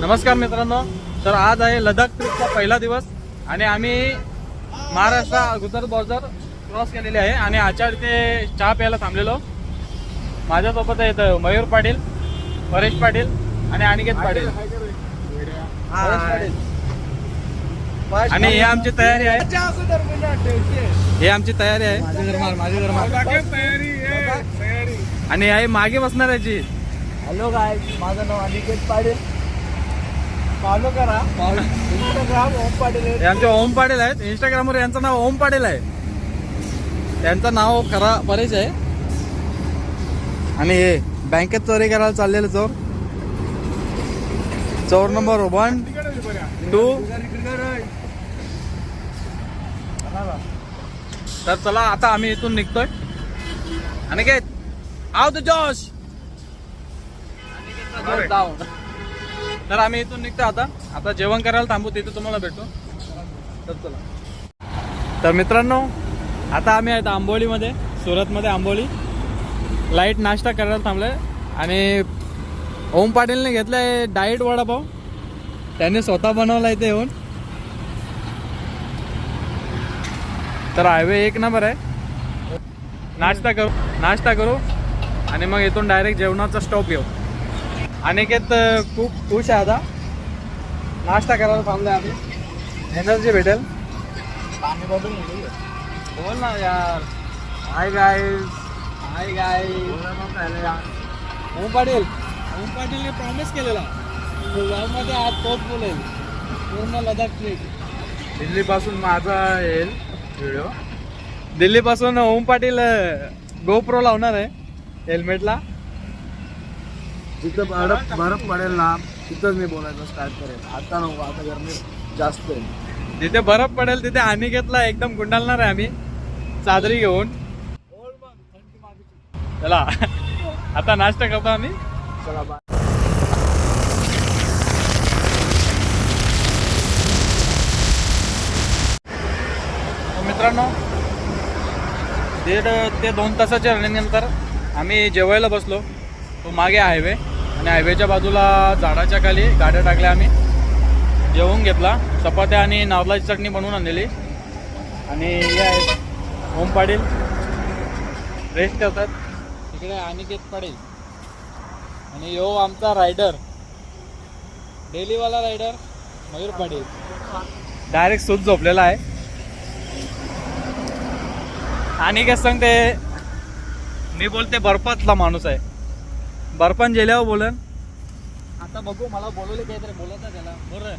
नमस्कार मित्रांनो. तर आज आहे लडाख ट्रिपचा पहिला दिवस आणि आम्ही महाराष्ट्र गुजरात बॉर्डर क्रॉस केलेली आहे आणि आचार इथे चहा प्यायला थांबलेलो. माझ्यासोबत आहेत मयूर पाटील परेश पाटील आणि अनिकेत पाटील. आणि हे आमची तयारी आहे. हे आमची तयारी आहे. आणि आहे मागे बसणार याची हॅलो गाय माझं नाव अनिकेत पाटील. फॉलो करा. इंस्टाग्राम ओम पाटील आमचे ओम पाटील आहेत. इंस्टाग्रामवर यांचं नाव ओम पाटील आहे. त्यांचं नाव खरा परेश आहे. आणि हे बँकेत चोरी करायला चाललेलं चोर. चोर नंबर वन टू. तर चला आता आम्ही इथून निघतोय. अनिकेत आव द जोश. डाऊन तर आम्ही इथून निघतो आता. आता जेवण करायला थांबू तिथे तुम्हाला भेटतो तर चला. तर मित्रांनो आता आम्ही आहेत आंबोलीमध्ये सुरतमध्ये आंबोली. लाइट नाश्ता करायला थांबलोय. आणि ओम पाटीलने घेतलाय डाएट वडापाव. त्यांनी स्वतः बनवला इथे येऊन. तर हायवे एक नंबर आहे. नाश्ता करू नाश्ता करू. आणि मग इथून डायरेक्ट जेवणाचा स्टॉप घेऊ. अनिकेत खूप खुश आहे आता. नाश्ता करायला थांबलोय आम्ही. एनर्जी भेटेल. पाणी बघून बोल ना यार. Hi guys hi guys Om Patil. Om पाटीलने promise केलेला. मध्ये आज तोच बोलेल. पूर्ण लडाख ट्रिप दिल्लीपासून माझा येईल व्हिडिओ दिल्लीपासून ओम पाटील गोप्रो लावणार आहे. हेल्मेटला जिथं बर्फ बर्फ पडेल ना तिथंच मी बोलायचं स्टार्ट करेल आता नको आता गरमी जास्त आहे. जिथे बर्फ पडेल तिथे अनिकेतला एकदम गुंडालणार आहे आम्ही. चादरी घेऊन. चला. आता नाश्ता करतो आम्ही. चला बाय तर मित्रांनो दीड ते दोन तासाच्या रनिंगनंतर आम्ही जेवायला बसलो. तो मागे हायवे. आणि हायवेच्या बाजूला झाडाच्या खाली गाड्या टाकल्या आम्ही. जेवून घेतला. चपात्या आणि नावलाची चटणी बनवून आणलेली. आणि हे आहेत ओम पाटील. रेस्ट करतात तिकडे अनिकेत पाटील. आणि यो आमचा रायडर डेलीवाला रायडर मयूर पाटील. डायरेक्ट सूत झोपलेला आहे. आणि काय सांगते मी बोलते बर्फातला माणूस आहे. बर्फान गेल्यावर बोलन. आता बघू मला बोलवले काहीतरी बोलत आहे त्याला. बरं.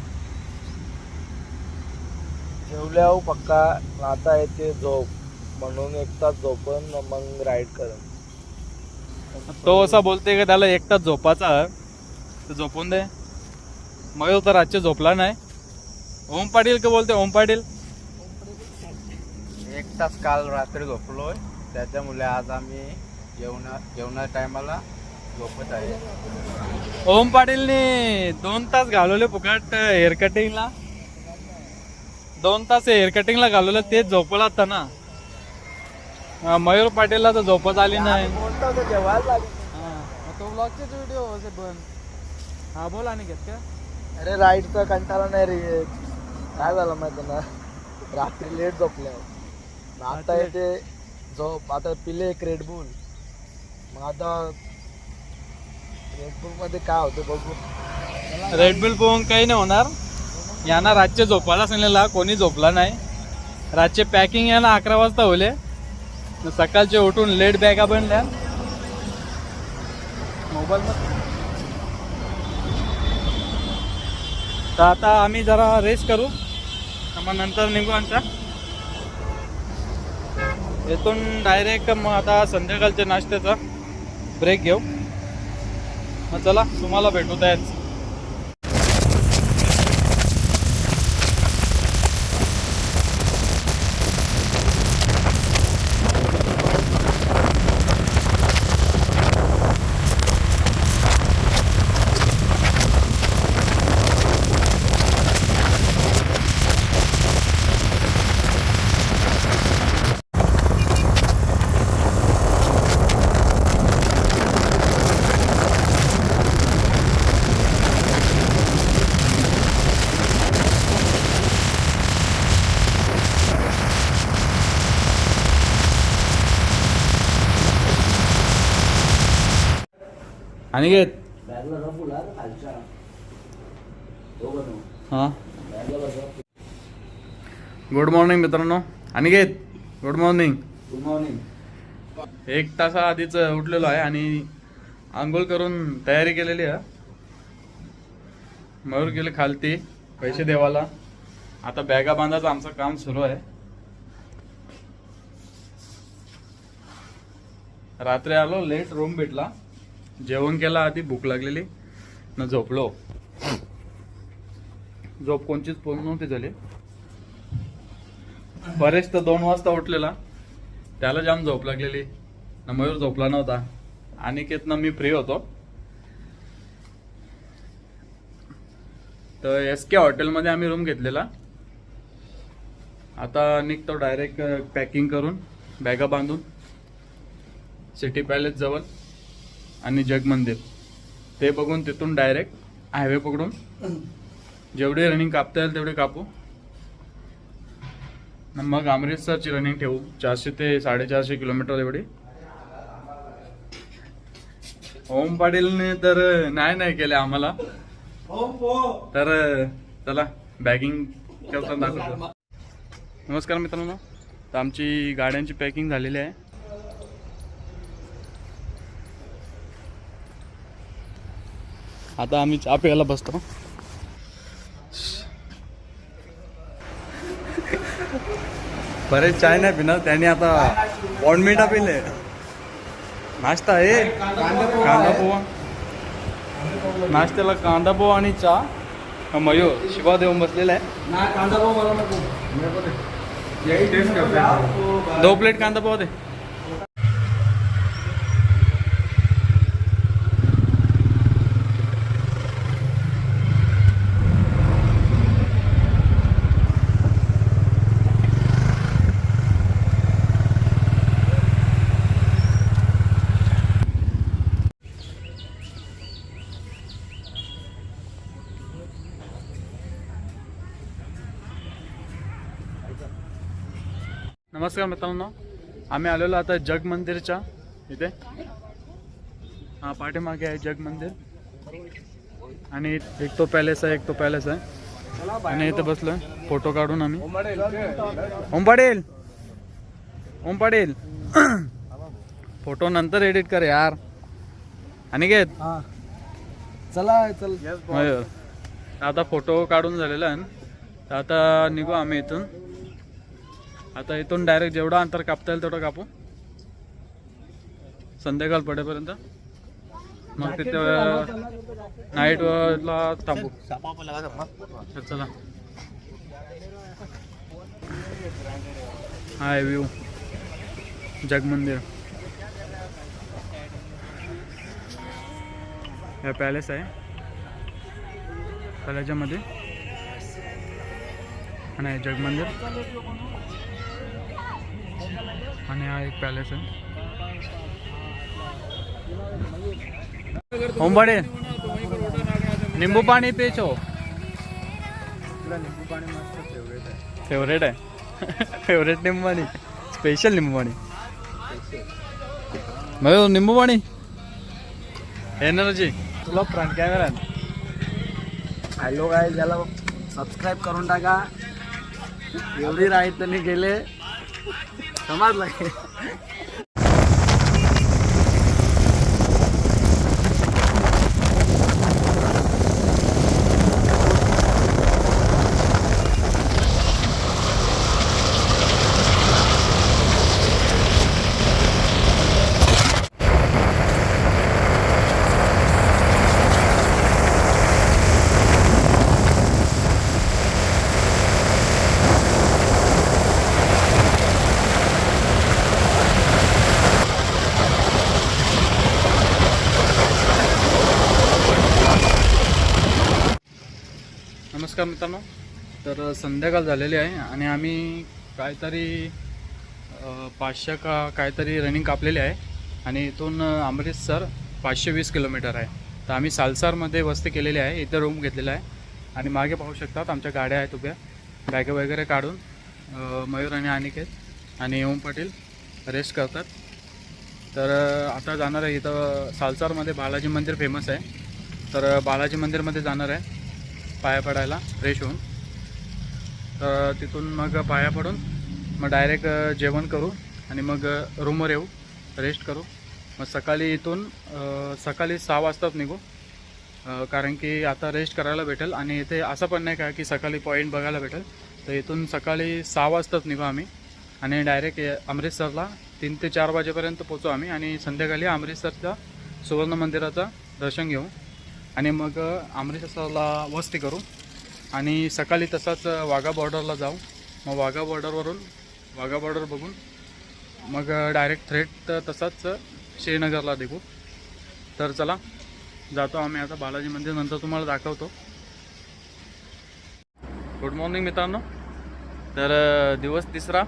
जेवल्यावर पक्का आता येते झोप. म्हणून एक तास झोपून मग राईड कर तो असा बोलते की त्याला एकटाच झोपाचा तर झोपून दे. मयूर तर आजचे झोपला नाही. ओम पाटील का बोलते ओम पाटील. एक तास काल रात्री झोपलोय. त्याच्यामुळे आज आम्ही जेवणा जेवणा टायमाला झोपत आहे ओम पाटीलने दोन तास घालवले फुकट हेअर कटिंगला दोन तास हेअर कटिंगला घालवलं तेच झोपला होता ना. मयूर पाटीलला तर झोपच आली नाही. हा, तो ब्लॉगचेच व्हिडिओ असे बन. हा बोला आणि घेत का? अरे राईडचा कंटाळा नाही रे. काय झालं माहिती ना? रात्री लेट झोपल्यावर मग आता येते झोप. आता पिले एक रेडबुल मग आता मध्ये काय होतं बघू. रेडबुल पोहून काही नाही होणार. यांना रातचे झोपायला सांगलेला कोणी झोपला नाही. रातचे पॅकिंग यांना अकरा वाजता होले सकाळचे उठून लेट बॅगा बनल्या. मोबाईल तर आता आम्ही जरा रेस्ट करू. मग नंतर निघू आमचा येथून डायरेक्ट मग आता संध्याकाळच्या नाश्त्याचा ब्रेक घेऊ. मग चला तुम्हाला भेटू त्याच. आणि घेत हां. गुड मॉर्निंग मित्रांनो. आणि घेत गुड मॉर्निंग गुड मॉर्निंग एक तासा आधीच उठलेलो आहे आणि आंघोळ करून तयारी केलेली आहे. मयूर गेले खालती पैसे देवाला. आता बॅगा बांधायचं आमचं काम सुरू आहे. रात्री आलो लेट रूम भेटला. जेवण केला आधी भूक लागलेली. न झोपलो. झोप कोणचीच पूर्ण नव्हती झाली. बरेच तर दोन वाजता उठलेला. त्याला जाम झोप लागलेली. न मयूर झोपला नव्हता. अनिकेतनं मी फ्री होतो. तर एस के हॉटेलमध्ये आम्ही रूम घेतलेला. आता निघतो डायरेक्ट पॅकिंग करून बॅगा बांधून सिटी पॅलेस जवळ. आणि जग मंदिर ते बघून तिथून डायरेक्ट हायवे पकडून जेवढी रनिंग कापता येईल तेवढे कापू. मग अमृतसरची रनिंग ठेवू. चारशे ते साडेचारशे किलोमीटर एवढी. ओम पाटीलने तर नाही नाही केले आम्हाला. तर चला बॅगिंग दाखवतो. नमस्कार मित्रांनो. तर आमची गाड्यांची पॅकिंग झालेली आहे. आता आम्ही चहा प्यायला बसतो. बरेच चाय नाही पिणार त्यांनी आता बॉन्डमिटा पिले नाश्ता आहे. कांदा पोहा. नाश्त्याला कांदा पोहा आणि चहा. मयूर शिवा देऊन बसलेला आहे. कांदा मला दो प्लेट कांदा पोहा दे. नमस्कार मित्रांनो. आम्ही आलेलो आता जग मंदिरच्या. इथे. हा पाठीमागे आहे जग मंदिर. आणि एक तो पॅलेस आहे एक तो पॅलेस आहे. आणि इथे बसलोय फोटो काढून आम्ही. ओम पाटील ओम पाटील फोटो नंतर एडिट कर यार. आणि घेत. हा. चला चल. आता फोटो काढून झालेला आहे आता निघू आम्ही इथून. आता इथून डायरेक्ट जेवढं अंतर कापता येईल तेवढं कापू. संध्याकाळ पडेपर्यंत. मग तिथे नाईट ला थांबू. चला हाय व्ह्यू. जगमंदिर. हे पॅलेस आहे. कलाच्यामध्ये आणि हे जगमंदिर. आणि हा एक पॅलेस आहे ओंबाडे निंबू पाणी पेच हो निंबू पाणी मस्त फेवरेट आहे फेवरेट आहे फेवरेट निंबू पाणी स्पेशल निंबू पाणी मग निंबू पाणी एनर्जी तुला फ्रंट कॅमेरा हॅलो काय त्याला सबस्क्राईब करून टाका. एवढी राईट त्यांनी गेले. समजलं की? नमस्कार मित्रांनो. तर संध्याकाळ झालेली आहे आणि आम्ही काहीतरी पाचशे का काहीतरी रनिंग कापलेली आहे आणि इथून अमृतसर पाचशे वीस किलोमीटर आहे. तर आम्ही सालसारमध्ये वस्ती केलेली आहे इथे रूम घेतलेला आहे. आणि मागे पाहू शकतात आमच्या गाड्या आहेत उभ्या. बॅगे वगैरे काढून मयूर आणि अनिकेत आणि ओम पाटील रेस्ट करतात. तर आता जाणार आहे इथं सालसारमध्ये बालाजी मंदिर फेमस आहे. तर बालाजी मंदिरमध्ये जाणार आहे. पाया पडायला फ्रेश होऊन. तर तिथून मग पाया पडून मग डायरेक्ट जेवण करू आणि मग रूमवर येऊ रेस्ट करू. मग सकाळी इथून सकाळी सहा वाजताच निघू. कारण की आता रेस्ट करायला भेटेल आणि इथे असं पण नाही का की सकाळी पॉईंट बघायला भेटेल. तर इथून सकाळी सहा वाजताच निघू आम्ही. आणि डायरेक्ट अमृतसरला तीन ते चार वाजेपर्यंत पोचू आम्ही आणि संध्याकाळी अमृतसरच्या सुवर्ण मंदिराचं दर्शन घेऊ. आणि मग अमृतसरला वस्ती करू. आणि सकाळी तसाच वाघा बॉर्डरला जाऊ. मग वाघा बॉर्डरवरून वाघा बॉर्डर बघून मग डायरेक्ट थ्रेट तसाच श्रीनगरला देखू तर चला जातो आम्ही आता बालाजी मंदिर नंतर तुम्हाला दाखवतो. गुड मॉर्निंग मित्रांनो. तर दिवस तिसरा.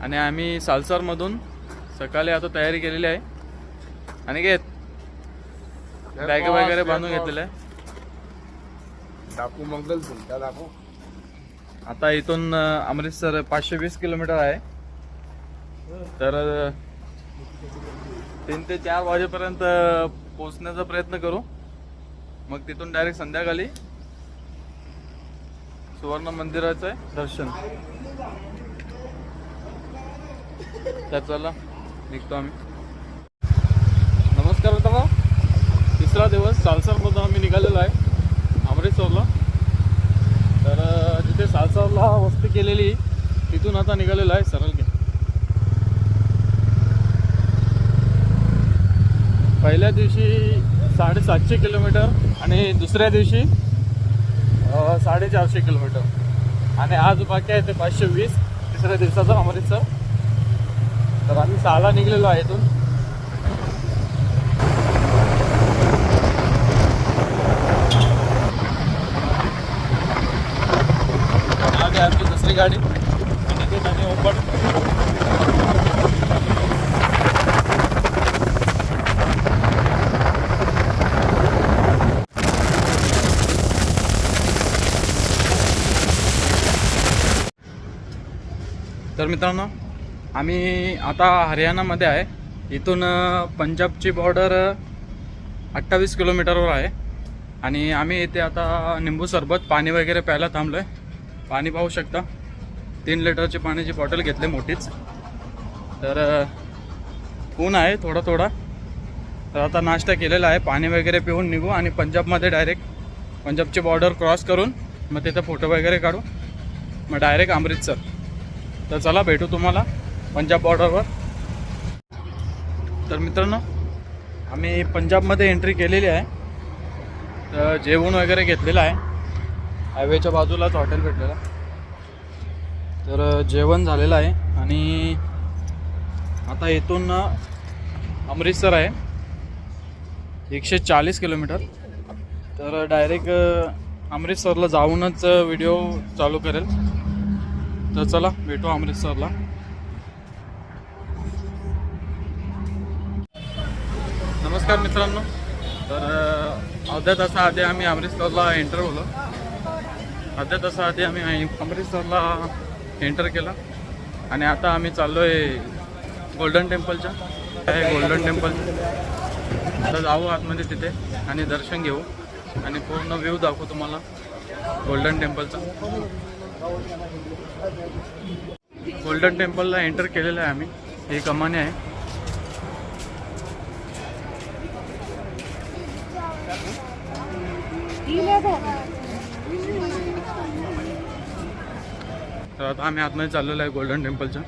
आणि आम्ही सालसरमधून सकाळी आता तयारी केलेली आहे. आणि घेत बॅग वगैरे बांधून घेतलेलं आहे. डाकू मंगल त्या दाखव. आता इथून अ, अमृतसर पाचशे वीस किलोमीटर आहे. तर अ, तीन ते चार वाजेपर्यंत पोहोचण्याचा प्रयत्न करू. मग तिथून डायरेक्ट संध्याकाळी सुवर्ण मंदिराचं दर्शन. तर चला निघतो आम्ही. नमस्कार मित्रांनो. तिसरा दिवस सालसरमधून आम्ही निघालेलो आहे. अमृतसरला तर जिथे सालसरला वस्ती केलेली तिथून आता निघालेलो आहे सरलगे पहिल्या दिवशी साडेसातशे किलोमीटर आणि दुसऱ्या दिवशी साडेचारशे किलोमीटर. आणि आज बाकी आहे ते पाचशे वीस. तिसऱ्या दिवसाचा अमृतसर. तर आम्ही सहाला निघलेलो आहे इथून. आमची गाडी. निकेत आणि ओपन तर मित्रांनो आम्ही आता हरियाणामध्ये आहे. इथून पंजाबची बॉर्डर अठ्ठावीस किलोमीटरवर आहे. आणि आम्ही इथे आता निंबू सरबत पाणी वगैरे प्यायला थांबलो आहे पाणी पाहू शकता. तीन लिटरची पाण्याची बॉटल घेतली मोठीच. तर ऊन आहे थोडा थोडा तर आता नाश्ता केलेला आहे. पाणी वगैरे पिऊन निघू आणि पंजाबमध्ये डायरेक्ट पंजाबची बॉर्डर क्रॉस करून मग तिथं फोटो वगैरे काढू. मग डायरेक्ट अमृतसर. तर चला भेटू तुम्हाला पंजाब बॉर्डरवर तर मित्रांनो आम्ही पंजाबमध्ये एंट्री केलेली आहे. तर जेवण वगैरे घेतलेलं आहे. हायवेच्या बाजूलाच हॉटेल भेटलेलं. तर जेवण झालेलं आहे आणि आता इथून अमृतसर आहे. एकशे चाळीस किलोमीटर. तर डायरेक्ट अमृतसरला जाऊनच व्हिडिओ चालू करेल. तर चला भेटू अमृतसरला. नमस्कार मित्रांनो. तर अर्ध्या तासाआधी आम्ही अमृतसरला एंटर होलो. अर्ध्या तासाआधी आम्ही अमृतसरला एंटर केला. आणि आता आम्ही चाललो आहे गोल्डन टेम्पलच्या आहे गोल्डन टेम्पल आता जाऊ आतमध्ये तिथे आणि दर्शन घेऊ. आणि पूर्ण व्ह्यू दाखवू तुम्हाला गोल्डन टेम्पलचा गोल्डन टेम्पलला एंटर केलेलं आहे आम्ही. ही कमानी आहे. तर आता आम्ही आतमध्ये चाललेलो आहे गोल्डन टेम्पलच्या